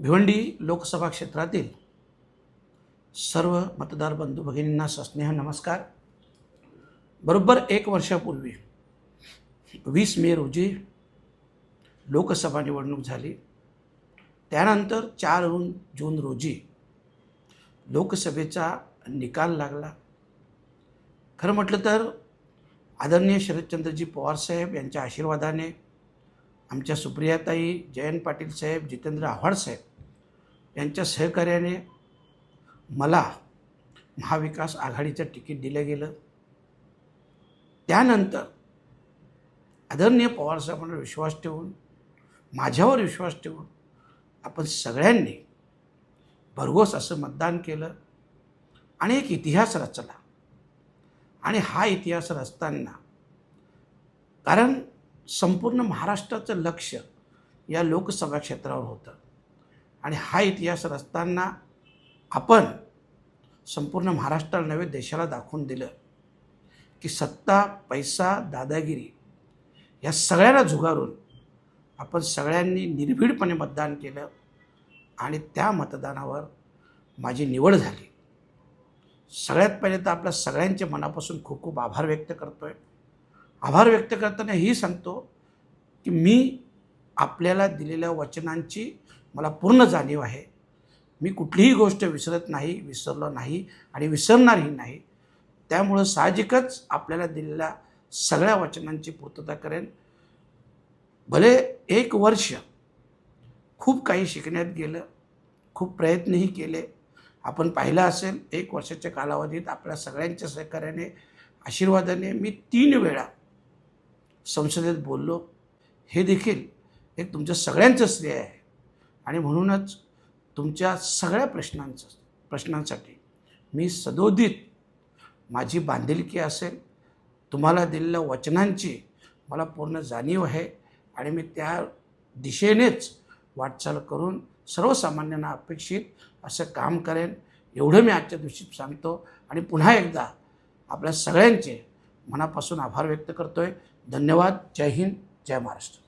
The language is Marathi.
भिवंडी लोकसभा क्षेत्रातील सर्व मतदार बंधू भगिनींना सस्नेह नमस्कार. बरोबर एक वर्षापूर्वी वीस मे रोजी लोकसभा निवडणूक झाली. त्यानंतर चार जून जून रोजी लोकसभेचा निकाल लागला. खरं म्हटलं तर आदरणीय शरदचंद्रजी पवारसाहेब यांच्या आशीर्वादाने आमच्या सुप्रियाताई जयंत पाटील साहेब जितेंद्र आव्हाड साहेब यांच्या सहकार्याने मला महाविकास आघाडीचं तिकीट दिलं गेलं. त्यानंतर आदरणीय पवारसाहेबांवर विश्वास ठेवून माझ्यावर विश्वास ठेवून आपण सगळ्यांनी भरघोस असं मतदान केलं आणि एक इतिहास रचला. आणि हा इतिहास रचताना कारण संपूर्ण महाराष्ट्राचं लक्ष या लोकसभा क्षेत्रावर होतं. आणि हा इतिहास रचताना आपण संपूर्ण महाराष्ट्राला नव्हे देशाला दाखवून दिलं की सत्ता पैसा दादागिरी या सगळ्यांना झुगारून आपण सगळ्यांनी निर्भीडपणे मतदान केलं आणि त्या मतदानावर माझी निवड झाली. सगळ्यात पहिले तर आपल्या सगळ्यांच्या मनापासून खूप खूप आभार व्यक्त करतो आहे आभार व्यक्त करताना ही सांगतो की मी आपल्याला दिलेल्या वचनांची मला पूर्ण जाणीव आहे. मी कुठलीही गोष्ट विसरत नाही विसरलो नाही आणि विसरणारही नाही. त्यामुळं साहजिकच आपल्याला दिलेल्या सगळ्या वचनांची पूर्तता करेन. भले एक वर्ष खूप काही शिकण्यात गेलं खूप प्रयत्नही केले. आपण पाहिलं असेल एक वर्षाच्या कालावधीत आपल्या सगळ्यांच्या सहकार्याने आशीर्वादाने मी तीन वेळा संसदेत बोललो. हे देखील एक तुमच्या सगळ्यांचं श्रेय आहे. आणि म्हणूनच तुमच्या सगळ्या प्रश्नांचं प्रश्नांसाठी मी सदोदित माझी बांधिलकी असेल तुम्हाला दिलेल्या वचनांची मला पूर्ण जाणीव आहे आणि मी त्या दिशेनेच वाटचाल करून सर्वसामान्यांना अपेक्षित असं काम करेन एवढं मी आजच्या दिवशी सांगतो. आणि पुन्हा एकदा आपल्या सगळ्यांचे मनापासून आभार व्यक्त करतो आहे धन्यवाद. जय हिंद. जय महाराष्ट्र.